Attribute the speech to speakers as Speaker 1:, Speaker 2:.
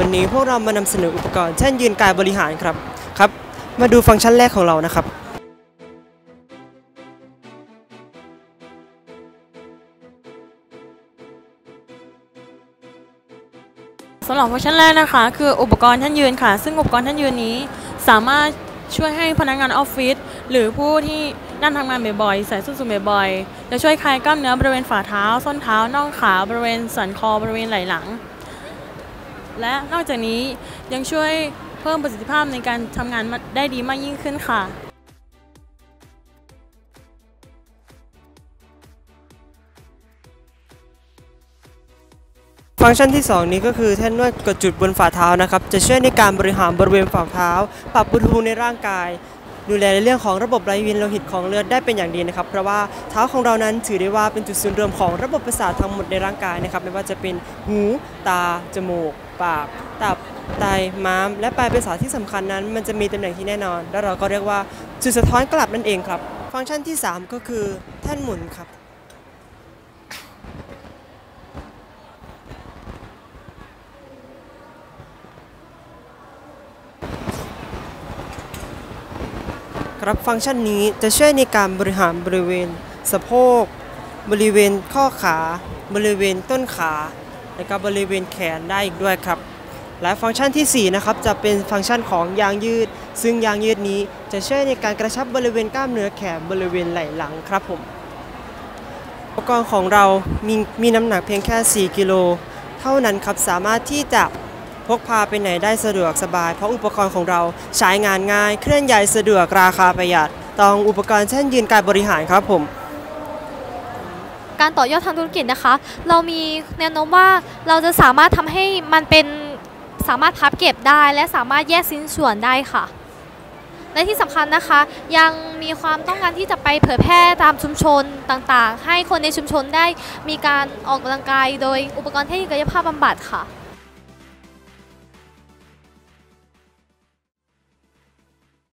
Speaker 1: วันนี้พวกเรามานำเสนออุปกรณ์เช่นยืนกายบริหารครับครับ มาดูฟังก์ชันแรกของเรานะครับ
Speaker 2: สำหรับฟังก์ชันแรกนะคะ คืออุปกรณ์ท่านยืนค่ะ ซึ่งอุปกรณ์ท่านยืนนี้สามารถช่วยให้พนักงานออฟฟิศหรือผู้ที่นั่งทำงานบ่อยๆใส่ส้นสูงบ่อยๆจะช่วยคลายกล้ามเนื้อบริเวณฝ่าเท้า ส้นเท้าน่องขาบริเวณสันคอบริเวณไหล่หลัง และนอกจากนี้ยังช่วยเพิ่มประสิทธิภาพในการทำงานได้ดีมากยิ่งขึ้นค่ะ
Speaker 1: ฟังก์ชันที่ 2 นี้ก็คือแท่นนวดกดจุดบนฝ่าเท้านะครับ จะช่วยในการบริหารบริเวณฝ่าเท้า ปรับอุณหภูมิในร่างกาย ดูแลในเรื่องของระบบไหลเวียนโลหิตของเลือดได้เป็นอย่างดีนะครับ เพราะว่าเท้าของเรานั้นถือได้ว่าเป็นจุดศูนย์รวมของระบบประสาททั้งหมดในร่างกายนะครับ ไม่ว่าจะเป็นหู ตา จมูก ปาก ตับ ไต ม้าม และปลายประสาทที่สำคัญนั้น มันจะมีตำแหน่งที่แน่นอน แล้วเราก็เรียกว่าจุดสะท้อนกลับนั่นเองครับ ฟังก์ชันที่ 3 ก็คือแท่นหมุนครับ ครับฟังก์ชันนี้จะช่วยในการบริหารบริเวณ สะโพก บริเวณข้อขา บริเวณต้นขา และก็บริเวณแขนได้อีกด้วยครับ และฟังก์ชันทีสี่ 4 นะครับจะเป็นฟังก์ชันของยางยืด ซึ่งยางยืดนี้จะช่วยในการกระชับบริเวณกล้ามเนื้อแขนบริเวณไหล่หลังครับผมอุปกรณ์ของเรามีมีน้ำหนักเพียงแค่ 4 กิโล เท่านั้นครับสามารถที่จะ พกพาไปไหนได้สะดวกสบาย เพราะอุปกรณ์ของเราใช้งานง่าย เคลื่อนย้ายสะดวกราคาประหยัดต้องอุปกรณ์เช่นยืนการบริหารครับผม
Speaker 3: การต่อยอดทางธุรกิจนะคะ เรามีแนวโน้มว่าเราจะสามารถทำให้มันเป็นสามารถพับเก็บได้ และสามารถแยกชิ้นส่วนได้ค่ะ และที่สำคัญนะคะ ยังมีความต้องการที่จะไปเผยแพร่ตามชุมชนต่างๆ ให้คนในชุมชนได้มีการออกกำลังกาย โดยอุปกรณ์เทคนิคกายภาพบำบัดค่ะ